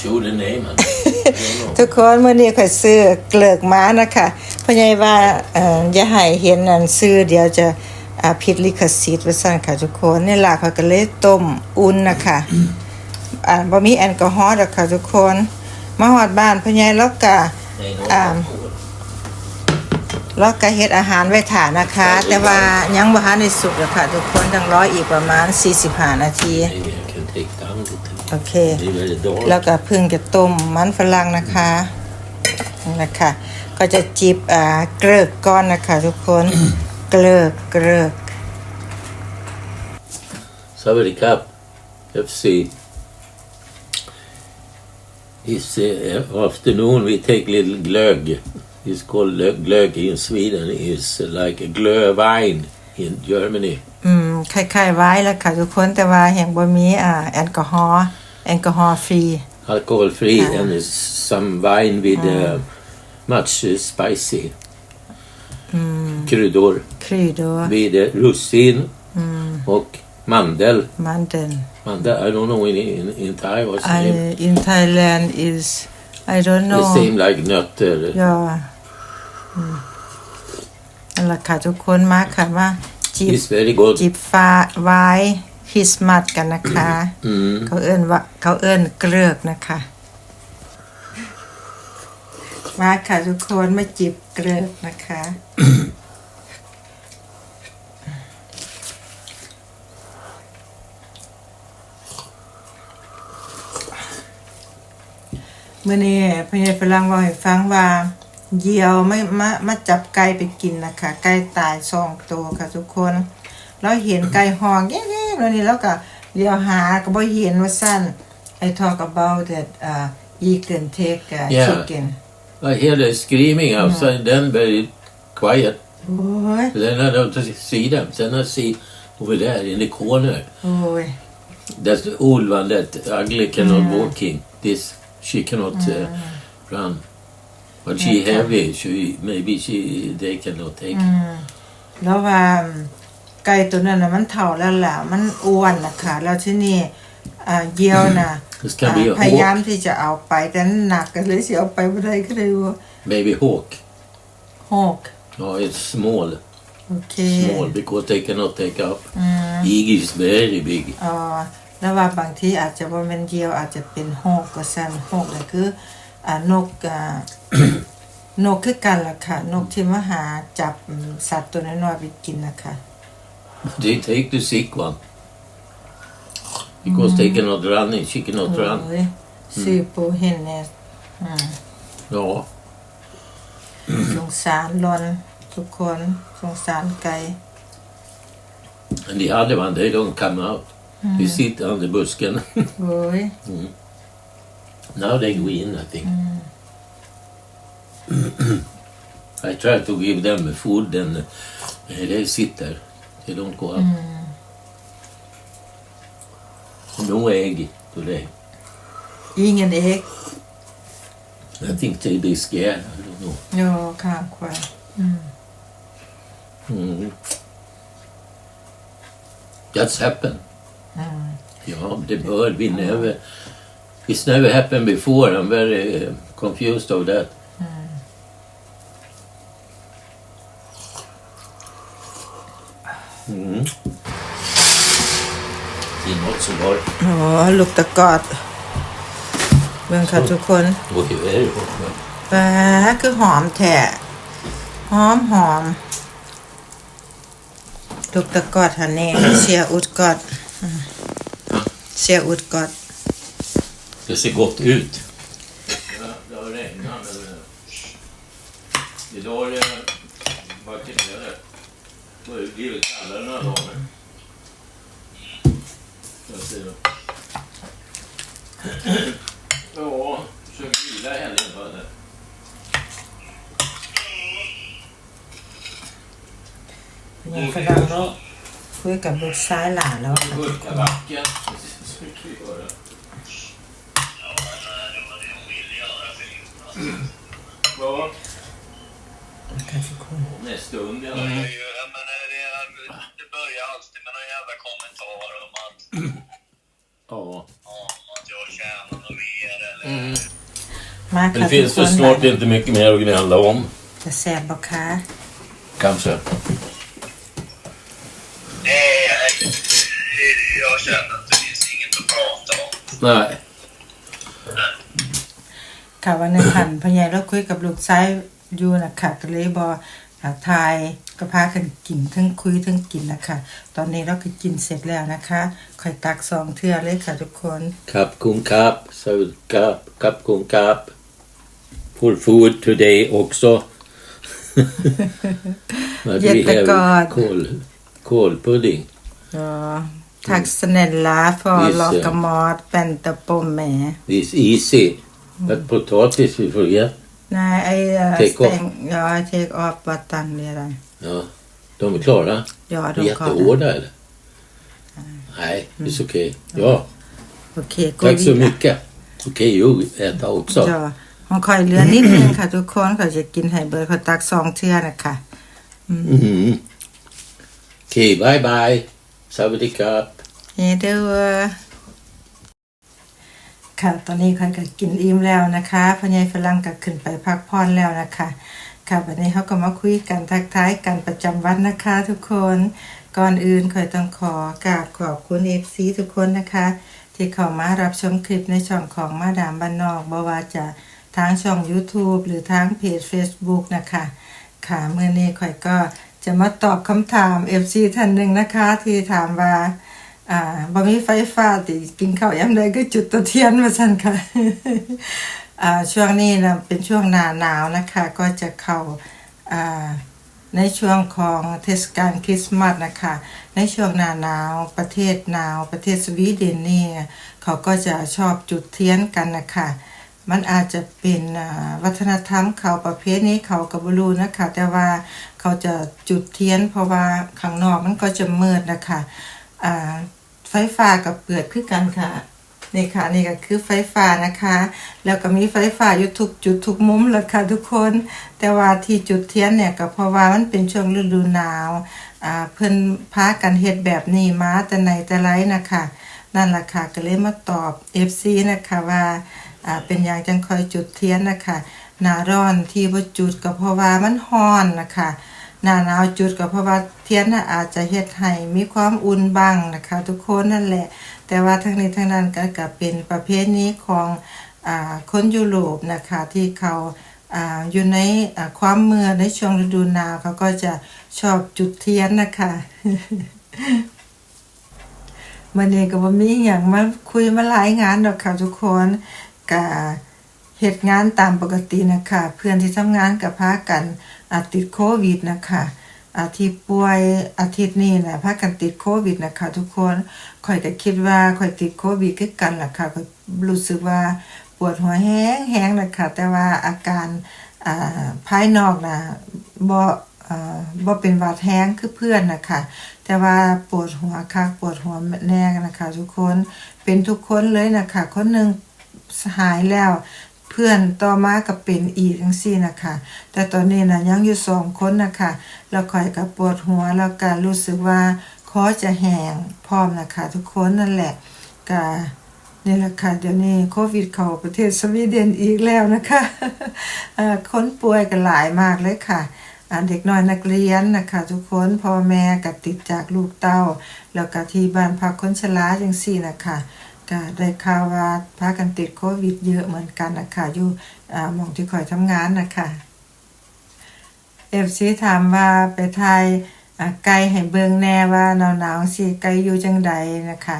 show the name. I don't know. ทุกคนเมื่อนี้ข่อยซื้อเกลือกม้านะคะเพราะไงว่าเอ่ออย่าให้เห็นนั่นซื้อเดี๋ยวจะอ่าผิดลิขสิทธิ์ว่าซั่นค่ะทุกคนนี่ล่ะเขาก็เลยต้มอุ่นนะคะอ่าบ่มีแอลกอฮอล์ดอกค่ะทุกคนมาฮอดบ้านพ่อใหญ่แล้วก็ They know Um, แล้วก็เฮ็ดอาหารไว้ถานนะคะ แต่ว่ายังบ่ทันได้สุกเลยค่ะทุกคนต้องรออีกประมาณ 45 นาที Maybe โอเค It's very dark. แล้วก็เพิ่งจะต้มมันฝรั่งนะคะนั่นแหละค่ะ ก็จะจิบอ่าเกลือกก้อนนะคะทุกคน เกลือกเกลือก Saveri Cup FC. This uh, afternoon we take little glögg. It's called glögg glögg in Sweden. It's like a glöhwein in Germany. อืมคล้ายๆไว้แล้วค่ะทุกคนแต่ว่าแห่งบ่มีอ่าแอลกอฮอล์ แอลกอฮอล์ฟรี Alcohol free Ah. and it's some wine with uh, much uh, spicy kryddor. ครีโด With uh, russin och mandel. มันเดน Mandel, I don't know in, in, in Thai what's the I name. in Thailand is I don't know The same like nötter. ยออืมนั่นแหละค่ะทุกคนมาค่ะมาจิบ It's very good. จิบฟ้าไว้ คริสต์มาสกันนะคะ Mm. เขาเอิ้นว่าเขาเอิ้นเกลือกนะคะมาค่ะทุกคนมาจิบเกลือกนะคะ เมื่อนี้พญายฝรั่งบอกให้ฟังว่าเหยี่ยวไม่มามาจับไก่ไปกินนะคะ ไก่ตายสองตัวค่ะทุกคน เราเห็นไก่ห้องแย่ๆ แล้วนี่แล้วก็เลี้ยวหาก็บ่เห็นว่าสั้น I talk about that uh, you can take uh, Yeah. chicken I hear the screaming outside, then very quiet. โอ้ย Then I don't see them. Then I see over there in the corner. โอ้ย That's the old one that ugly cannot walking. This she cannot uh, run. But she Okay. heavy. She maybe she they cannot take. แล้วว่า ไก่ตัวนั้นน่ะมันเฒ่าแล้วล่ะมันอ้วนนะคะแล้วที่นี่อ่าเหยี่ยวน่ะ This can be อ่า a พยายาม hawk. ที่จะเอาไปแต่หนักก็เลยสิเอาไปบ่ได้ก็เลยว่า Maybe hawk. หก No, it's small. โอเค Small because they cannot take up. Eagle is very big. เอ่อแล้วว่าบางทีอาจจะว่าเป็นเหยี่ยวอาจจะเป็นหกก็สั่นหกเลยคืออ่านกอ่า นกคือกันล่ะค่ะ นกที่มาหาจับอืมสัตว์ตัวน้อยๆไปกินนะคะ They take the sick one. Because they cannot run and she cannot run. โอ้ยซื้อปูเห็นเนี่ย Ja. สงสารรอนทุกคนสงสารไก่ And the other one, they don't come out. They sit under busken. โอ้ย now they go in, I think. I try to give them food and uh, they sit there. They don't go out. No egg today. ยิงกันเอก I think they be scared. I don't know. โยข้างควาย Mm. That's happened. Yeah, the bird, we never, it's never happened before. I'm very uh, confused of that. Mm. Det är något som har โอ้ ลูกตะกอดเบิ่งค่ะทุกคน gått iväg. ปลาคือหอมแท้หอมหอมลูกตะกอดฮะแน่เสียอุดกอดอืมเสียอุดกอด Det ser gott ut. Ja, det har regnat. men, Idag har det varit det har blivit kallare några dagar. Jag ser det. Ja, försök vila i helgen då eller? ยังฝรั่งแล้วคุยกับลูกซ้ายหลานแล้วค่ะ Burka backen. Det ska vi göra. Ja, ค่ะทุกคน om en stund i alla Det, fall. är ju, jag menar, det, är- det börjar alltid med någon jävla kommentar om att, Ja. ะ det finns ทุก väl คน snart inte mycket mer att gnälla om. จะแสบบ่คะ Kanske. Nej, jag känner att det finns inget att prata om. Nej. ค่ะวันหนึงหันพ่อใหญ่เราคุยกับลูกชายอยู่นะคะก็เลยบอ่า ทายก็พากันกินทั้งคุยทั้งกินนะคะ ตอนนี้เราก็กินเสร็จแล้วนะคะค่อยตักสองเทื่อเลยค่ะทุกคน Kapp kung kapp, saud kapp, kapp kung kapp. Full food today också. But we Jättegott. have kål, kålpudding. Ja, tack snälla för Visst, ja. laga mat, vänta på mig. This easy. But potatis we forget. Nej, jag äh, Take off. stäng, ja, jag take off button redan. Ja. De är klara? Ja, de kommer. Jättehårda eller? Nej, det är okej. Ja, Okej, gå tack så vidare. mycket. Okej, jo, äta också. จ้ะมันคอยเหลือนิดนึงค่ะทุกคนเขาจะกินไฮเบอร์เขาตักสองเทื่อนะคะ Mhm. Okej, bye bye. Sawadee เฮ้เด้อ ค่ะ ตอนนี้คอยก็กินอิ่มแล้วนะคะพ่อใหญ่ฝรั่งก็ขึ้นไปพักผ่อนแล้วนะคะ ค่ะวันนี้เขาก็มาคุยกันทักทายกันประจำวันนะคะ ทุกคนก่อนอื่นคอยต้องขอกราบขอบคุณเอฟซีทุกคนนะคะ ที่เข้ามารับชมคลิปในช่องของมาดามบ้านนอกบ่ว่าจะทางช่อง YouTube หรือทางเพจ Facebook นะคะ ค่ะเมื่อนี้ข่อยก็จะมาตอบคำถาม FC ท่านหนึ่งนะคะ ที่ถามว่า อ่าบ่มีไฟฟ้าติกินข้าวยามใดก็จุดตะเทียนมาซั่นค่ะอ่าช่วงนี้นะเป็นช่วงหน้าหนาวนะคะ ก็จะเข้าอ่าในช่วงของเทศกาลคริสต์มาสนะคะ ในช่วงหน้าหนาวประเทศหนาวประเทศสวีเดนนี่เขาก็จะชอบจุดเทียนกันนะคะมันอาจจะเป็นวัฒนธรรมเขาประเภทนี้เขากับบรูนะคะ แต่ว่าเขาจะจุดเทียนเพราะว่าข้างนอกมันก็จะมืดนะคะอ่า ไฟฟ้ากับเปิดคือกันค่ะนี่ค่ะนี่ก็คือไฟฟ้านะคะ แล้วก็มีไฟฟ้าอยู่ทุกจุดทุกมุมเลยค่ะทุกคน แต่ว่าที่จุดเทียนเนี่ยก็เพราะว่ามันเป็นช่วงฤดูหนาวอ่าเพิ่นพากันเฮ็ดแบบนี้มาแต่ไหนแต่ไรนะคะนั่นแหละค่ะก็เลยมาตอบ FC นะคะว่าอ่าเป็นอย่างจังคอยจุดเทียนนะคะหนาร้อนที่บ่จุดก็เพราะว่ามันร้อนนะคะ หน้าหนาวจุดก็เพราะว่าเทียนน่ะอาจจะเฮ็ดให้มีความอุ่นบ้างนะคะ ทุกคนนั่นแหละ แต่ว่าทั้งนี้ทั้งนั้นก็ก็เป็นประเภทนี้ของอ่าคนยุโรปนะคะที่เขาอ่าอยู่ในอ่าความเมื่อในช่วงฤดูหนาวเขาก็จะชอบจุดเทียนนะคะมันนี้ก็บ่มีอหย่างมาคุยมาหลายงานดอกค่ะทุกคนก็ เฮ็ดงานตามปกตินะคะเพื่อนที่ทำงานกับพากันอาติดโควิดนะคะอาที่ป่วยอาทิตย์นี้นะพากันติดโควิดนะคะ ทุกคนข่อยก็คิดว่าข่อยติดโควิดคือกันล่ะค่ะข่อยรู้สึกว่าปวดหัวแห้งแห้งนะคะแต่ว่าอาการอ่าภายนอกนะบ่อ่าบ่เป็นหวัดแห้งคือเพื่อนนะคะแต่ว่าปวดหัวคักปวดหัวแน่นะคะ ทุกคนเป็นทุกคนเลยนะคะคนหนึ่งหายแล้ว เพื่อนต่อมาก็เป็นอีกทั้งสี่นะคะ แต่ตอนนี้นะยังอยู่สองคนนะคะแล้วคอยกับปวดหัวแล้วก็รู้สึกว่าคอจะแห้งพร้อมนะคะทุกคนนั่นแหละก็นี่แหละค่ะเดี๋ยวนี้โควิดเข้าประเทศสวีเดนอีกแล้วนะคะคนป่วยกันหลายมากเลยค่ะเด็กน้อยนักเรียนนะคะทุกคนพ่อแม่ก็ติดจากลูกเต้า แล้วก็ที่บ้านพักคนชราจังซี่นะคะ ก็ได้ข่าวว่าพากันติดโควิดเยอะเหมือนกันนะคะอยู่หมองที่คอยทำงานนะคะเอฟซีถามว่าไปไทยไกลให้เบิงแน่ว่าหนาวๆสิไกลอยู่จังใดนะคะ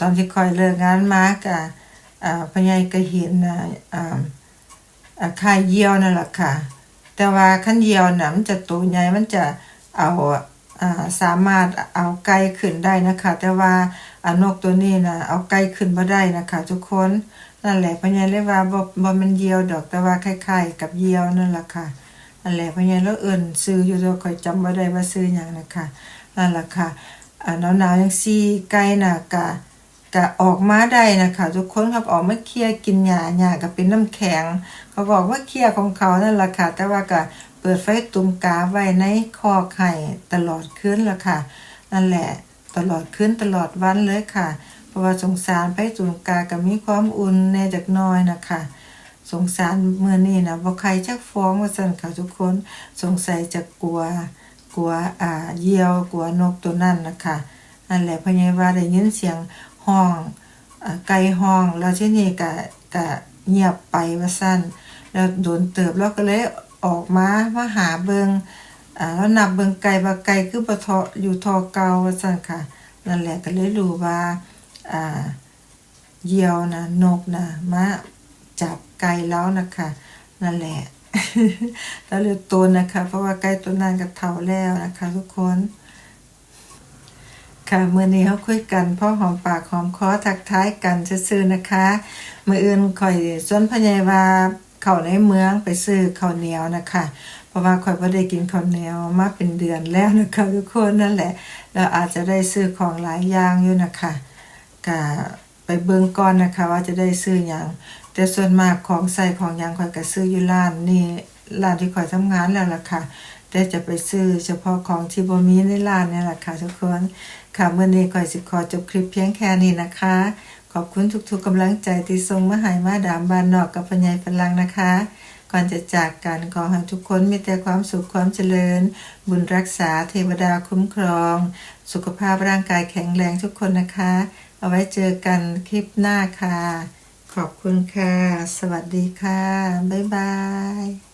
ตอนที่คอยเลิกงานมากอ่าพ่อใหญ่ก็เห็นอ่าอ่าค่ายเยี่ยวนั่นแหละค่ะ แต่ว่าขั้นเยี่ยวน่ะมันจะตัวใหญ่มันจะเอา สามารถเอาไก่ขึ้นได้นะคะ แต่ว่านกตัวนี้นะเอาไก่ขึ้นมาได้นะคะ ทุกคนนั่นแหละพญาเรียกว่าบ่บ่มันเยียวดอกแต่ว่าคล้ายๆ กับเยียวนั่นแหละค่ะนั่นแหละพญาแล้วเอิ่นซื้ออยู่ตัวคอยจำบ่ได้ว่าซื้อหยังนะคะนั่นแหละค่ะอ่าหนาวๆจังซี่ไก่น่ะกะก็ออกมาได้นะคะ ทุกคนครับออกมาเคลียกินหญ้าหญ้าก็เป็นน้ำแข็ง เขาบอกว่าเคลียของเขานั่นแหละค่ะแต่ว่าก็เปิดไฟตุ่มกาไว้ในคอไข่ตลอดคืนละค่ะ นั่นแหละตลอดคืนตลอดวันเลยค่ะ เพราะว่าสงสารไปตุนกาก็มีความอุ่นแน่จักน้อยนะคะสงสารเมื่อนี้นะบ่ใครจักฟ้องว่าซั่นค่ะทุกคนสงสัยจะกลัวกลัวอ่าเยี่ยวกลัวนกตัวนั้นนะคะนั่นแหละพะยายว่าได้ยินเสียงห้องอไก่ห้องแล้วที่นี่ก็ก็เงียบไปว่าซั่นแล้วโดนเติบแล้วก็เลย ออกมามาหาเบิงอ่าแล้วนับเบิงไก่ว่าไก่คือบ่ทออยู่ทอเกาว่าซั่นค่ะ นั่นแหละก็เลยรู้ว่าอ่าเหยี่ยวนะนกนะมาจับไก่แล้วนะคะนั่นแหละแล้วเหลือตัวนะคะ เพราะว่าไก่ตัวนั้นก็เฒ่าแล้วนะคะ ทุกคนค่ะเมื่อนี้เขาคุยกันพ่อหอมปากหอมคอทักท้ายกันซื่อๆนะคะ เมื่ออื่นข่อยส่วนพญายว่า เข้าในเมืองไปซื้อข้าวเหนียวนะคะ เพราะว่าข่อยบ่ได้กินข้าวเหนียวมาเป็นเดือนแล้วนะคะทุกคนนั่นแหละแล้วอาจจะได้ซื้อของหลายอย่างอยู่นะคะก็ไปเบิ่งก่อนนะคะ ว่าจะได้ซื้อหยังแต่ส่วนมากของใส่ของยังข่อยก็ซื้ออยู่ร้านนี่ร้านที่ข่อยทำงานแล้วล่ะค่ะแต่จะไปซื้อเฉพาะของที่บ่มีในร้านนี่แหละค่ะทุกคนค่ะเมื้อนี้ข่อยสิขอจบคลิปเพียงแค่นี้นะคะ ขอบคุณทุกๆกำลังใจที่ส่งมาให้มาดามบานนอกกับพญายพลังนะคะ ก่อนจะจากกันขอให้ทุกคนมีแต่ความสุขความเจริญ บุญรักษาเทวดาคุ้มครอง สุขภาพร่างกายแข็งแรงทุกคนนะคะ เอาไว้เจอกันคลิปหน้าค่ะ ขอบคุณค่ะ สวัสดีค่ะ บ๊ายบาย